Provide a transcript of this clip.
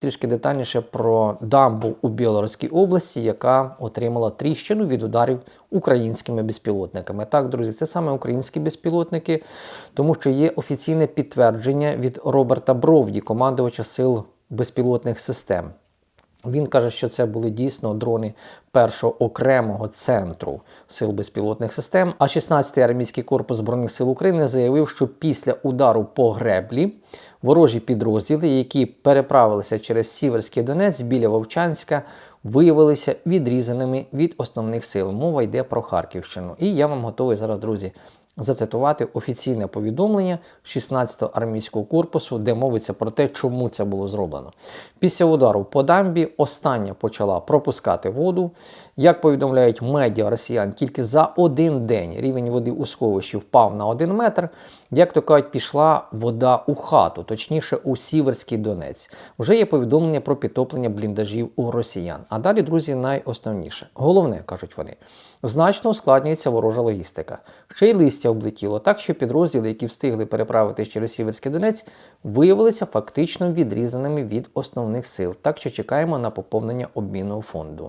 Трішки детальніше про дамбу у Білоруській області, яка отримала тріщину від ударів українськими безпілотниками. Так, друзі, це саме українські безпілотники, тому що є офіційне підтвердження від Роберта Бровді, командувача сил безпілотних систем. Він каже, що це були дійсно дрони першого окремого центру сил безпілотних систем. А 16-й армійський корпус збройних сил України заявив, що після удару по греблі ворожі підрозділи, які переправилися через Сіверський Донець біля Вовчанська, виявилися відрізаними від основних сил. Мова йде про Харківщину. І я вам готовий зараз, друзі, зацитувати офіційне повідомлення 16-го армійського корпусу, де мовиться про те, чому це було зроблено. Після удару по дамбі остання почала пропускати воду. Як повідомляють медіа росіян, тільки за один день рівень води у сховищі впав на один метр. Як то кажуть, пішла вода у хату, точніше у Сіверський Донець. Вже є повідомлення про підтоплення бліндажів у росіян. А далі, друзі, найосновніше. Головне, кажуть вони, значно ускладнюється ворожа логістика. Ще й листя облетіло, так що підрозділи, які встигли переправитись через Сіверський Донець, виявилися фактично відрізаними від основних сил. Так що чекаємо на поповнення обмінного фонду.